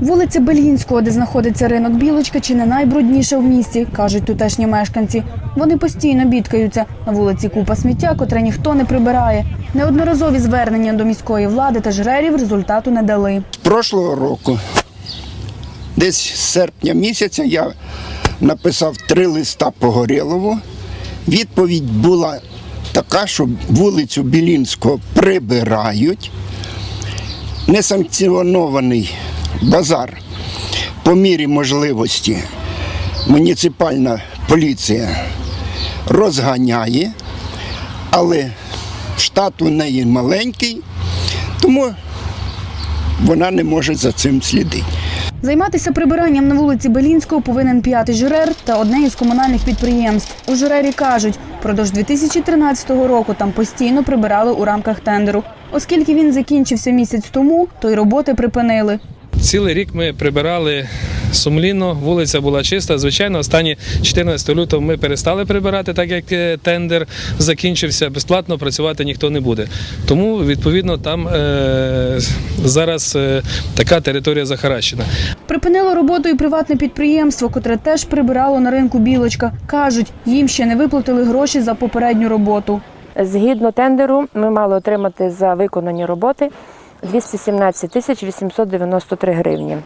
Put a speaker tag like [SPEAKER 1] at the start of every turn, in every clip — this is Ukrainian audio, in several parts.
[SPEAKER 1] Вулиця Белінського, де знаходиться ринок Білочка, чи не найбрудніша в місті, кажуть тутешні мешканці. Вони постійно бідкаються. На вулиці купа сміття, котре ніхто не прибирає. Неодноразові звернення до міської влади та жрерів результату не дали.
[SPEAKER 2] Прошлого року, десь з серпня місяця, я написав три листа Погорєлову. Відповідь була така, що вулицю Білінського прибирають. Несанкціонований базар по мірі можливості муніципальна поліція розганяє, але штат у неї маленький, тому вона не може за цим слідити.
[SPEAKER 1] Займатися прибиранням на вулиці Белінського повинен п'ятий журер та одне із комунальних підприємств. У журері кажуть, продовж 2013 року там постійно прибирали у рамках тендеру. Оскільки він закінчився місяць тому, то й роботи припинили.
[SPEAKER 3] Цілий рік ми прибирали сумлінно, вулиця була чиста. Звичайно, останні 14 лютого ми перестали прибирати, так як е, тендер закінчився. Безплатно працювати ніхто не буде. Тому, відповідно, там е, зараз е, така територія захаращена.
[SPEAKER 1] Припинило роботу і приватне підприємство, котре теж прибирало на ринку Білочка. Кажуть, їм ще не виплатили гроші за попередню роботу.
[SPEAKER 4] Згідно тендеру, ми мали отримати за виконані роботи 217 тисяч 893 гривні.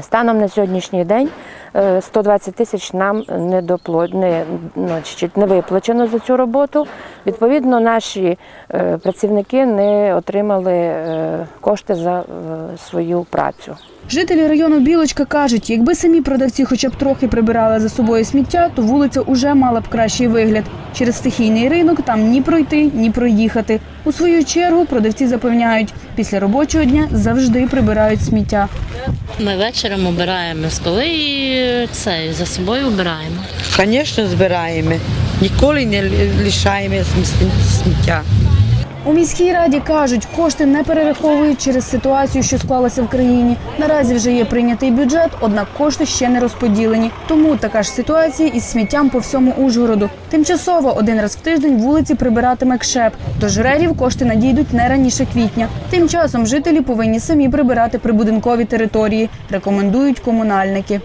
[SPEAKER 4] Станом на сьогоднішній день е, 120 тисяч нам не, допло... не, ну, не виплачено за цю роботу. Відповідно, наші е, працівники не отримали е, кошти за е, свою працю.
[SPEAKER 1] Жителі району Білочка кажуть, якби самі продавці хоча б трохи прибирали за собою сміття, то вулиця уже мала б кращий вигляд. Через стихійний ринок там ні пройти, ні проїхати. У свою чергу продавці запевняють, після робочого дня завжди прибирають сміття.
[SPEAKER 5] Ми вечором обираємо столи і це за собою обираємо.
[SPEAKER 6] Звісно, збираємо. Ніколи не лишаємо сміття.
[SPEAKER 1] У міській раді кажуть, кошти не перераховують через ситуацію, що склалася в країні. Наразі вже є прийнятий бюджет, однак кошти ще не розподілені. Тому така ж ситуація із сміттям по всьому Ужгороду. Тимчасово один раз в тиждень вулиці прибиратиме КШЕП. До жрерів кошти надійдуть не раніше квітня. Тим часом жителі повинні самі прибирати прибудинкові території, рекомендують комунальники.